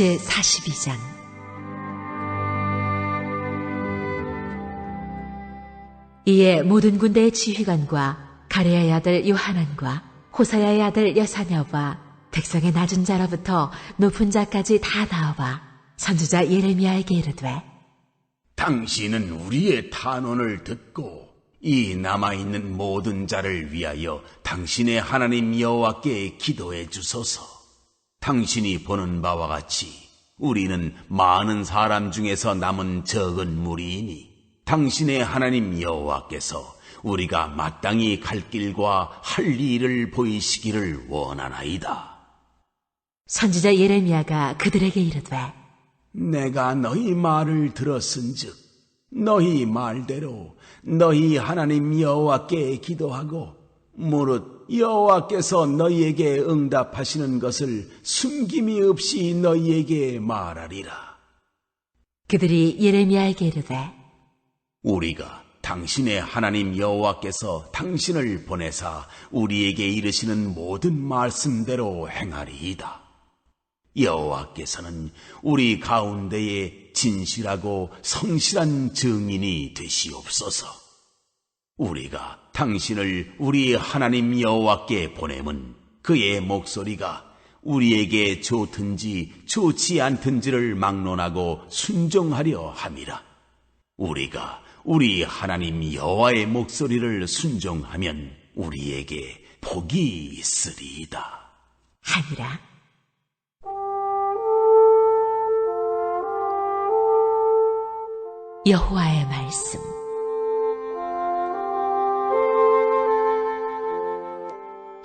제 42장 이에 모든 군대의 지휘관과 가레아의 아들 요하난과 호사야의 아들 여사냐와 백성의 낮은 자로부터 높은 자까지 다 나와 선주자 예레미야에게 이르되 당신은 우리의 탄원을 듣고 이 남아있는 모든 자를 위하여 당신의 하나님 여호와께 기도해 주소서. 당신이 보는 바와 같이 우리는 많은 사람 중에서 남은 적은 무리이니 당신의 하나님 여호와께서 우리가 마땅히 갈 길과 할 일을 보이시기를 원하나이다. 선지자 예레미야가 그들에게 이르되 내가 너희 말을 들었은즉 너희 말대로 너희 하나님 여호와께 기도하고 무릇 여호와께서 너희에게 응답하시는 것을 숨김이 없이 너희에게 말하리라. 그들이 예레미야에게 이르되 우리가 당신의 하나님 여호와께서 당신을 보내사 우리에게 이르시는 모든 말씀대로 행하리이다. 여호와께서는 우리 가운데에 진실하고 성실한 증인이 되시옵소서. 우리가 당신을 우리 하나님 여호와께 보냄은 그의 목소리가 우리에게 좋든지 좋지 않든지를 막론하고 순종하려 함이라. 우리가 우리 하나님 여호와의 목소리를 순종하면 우리에게 복이 있으리이다. 하니라 여호와의 말씀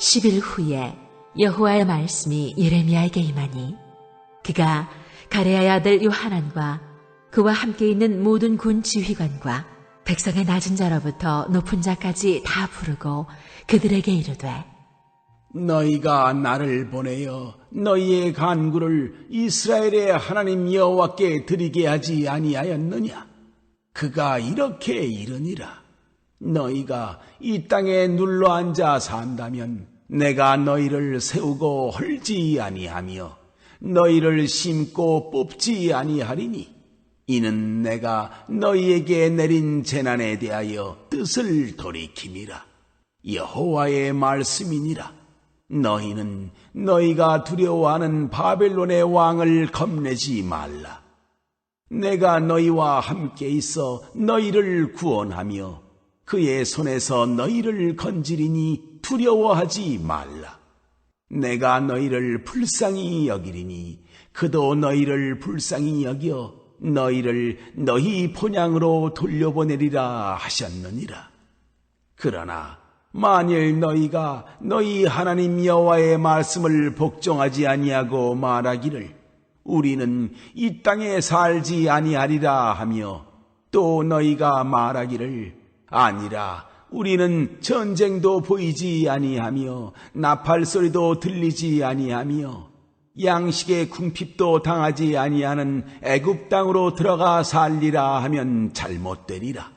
십일 후에 여호와의 말씀이 예레미야에게 임하니 그가 가레아의 아들 요하난과 그와 함께 있는 모든 군 지휘관과 백성의 낮은 자로부터 높은 자까지 다 부르고 그들에게 이르되 너희가 나를 보내어 너희의 간구를 이스라엘의 하나님 여호와께 드리게 하지 아니하였느냐? 그가 이렇게 이르니라. 너희가 이 땅에 눌러 앉아 산다면 내가 너희를 세우고 헐지 아니하며 너희를 심고 뽑지 아니하리니 이는 내가 너희에게 내린 재난에 대하여 뜻을 돌이킴이라. 여호와의 말씀이니라. 너희는 너희가 두려워하는 바벨론의 왕을 겁내지 말라. 내가 너희와 함께 있어 너희를 구원하며 그의 손에서 너희를 건지리니 두려워하지 말라. 내가 너희를 불쌍히 여기리니 그도 너희를 불쌍히 여겨 너희를 너희 본향으로 돌려보내리라 하셨느니라. 그러나 만일 너희가 너희 하나님 여호와의 말씀을 복종하지 아니하고 말하기를 우리는 이 땅에 살지 아니하리라 하며 또 너희가 말하기를 아니라 우리는 전쟁도 보이지 아니하며 나팔 소리도 들리지 아니하며 양식의 궁핍도 당하지 아니하는 애굽 땅으로 들어가 살리라 하면 잘못되리라.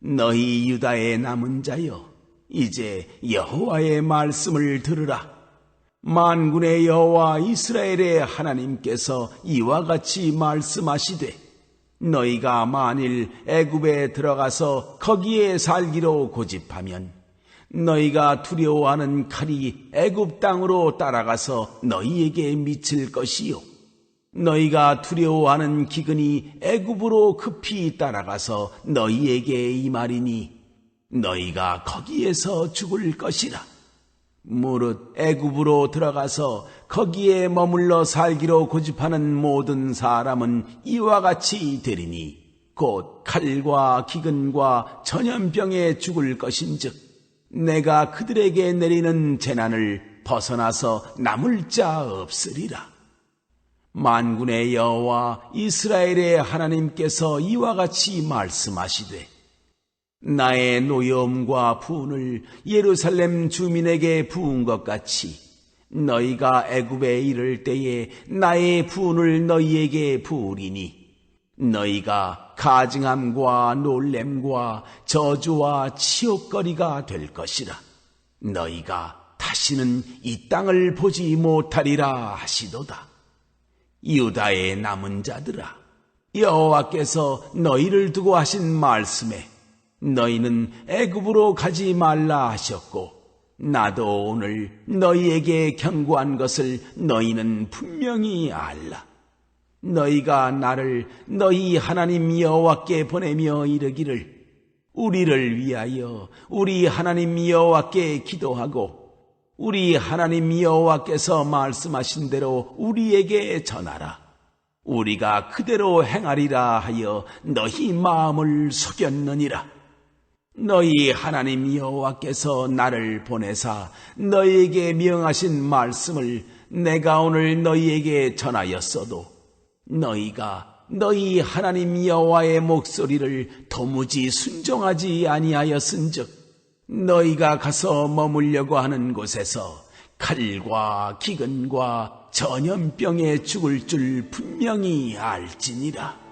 너희 유다의 남은 자여 이제 여호와의 말씀을 들으라. 만군의 여호와 이스라엘의 하나님께서 이와 같이 말씀하시되 너희가 만일 애굽에 들어가서 거기에 살기로 고집하면 너희가 두려워하는 칼이 애굽 땅으로 따라가서 너희에게 미칠 것이요. 너희가 두려워하는 기근이 애굽으로 급히 따라가서 너희에게 임하리니 너희가 거기에서 죽을 것이라 무릇 애굽으로 들어가서 거기에 머물러 살기로 고집하는 모든 사람은 이와 같이 되리니 곧 칼과 기근과 전염병에 죽을 것인즉 내가 그들에게 내리는 재난을 벗어나서 남을 자 없으리라. 만군의 여호와 이스라엘의 하나님께서 이와 같이 말씀하시되 나의 노여움과 분을 예루살렘 주민에게 부은 것 같이 너희가 애굽에 이를 때에 나의 분을 너희에게 부으리니 너희가 가증함과 놀램과 저주와 치욕거리가 될 것이라. 너희가 다시는 이 땅을 보지 못하리라 하시도다. 유다의 남은 자들아 여호와께서 너희를 두고 하신 말씀에 너희는 애굽으로 가지 말라 하셨고 나도 오늘 너희에게 경고한 것을 너희는 분명히 알라 너희가 나를 너희 하나님 여호와께 보내며 이르기를 우리를 위하여 우리 하나님 여호와께 기도하고 우리 하나님 여호와께서 말씀하신 대로 우리에게 전하라. 우리가 그대로 행하리라 하여 너희 마음을 속였느니라. 너희 하나님 여호와께서 나를 보내사 너희에게 명하신 말씀을 내가 오늘 너희에게 전하였어도 너희가 너희 하나님 여호와의 목소리를 도무지 순종하지 아니하였은즉 너희가 가서 머물려고 하는 곳에서 칼과 기근과 전염병에 죽을 줄 분명히 알지니라.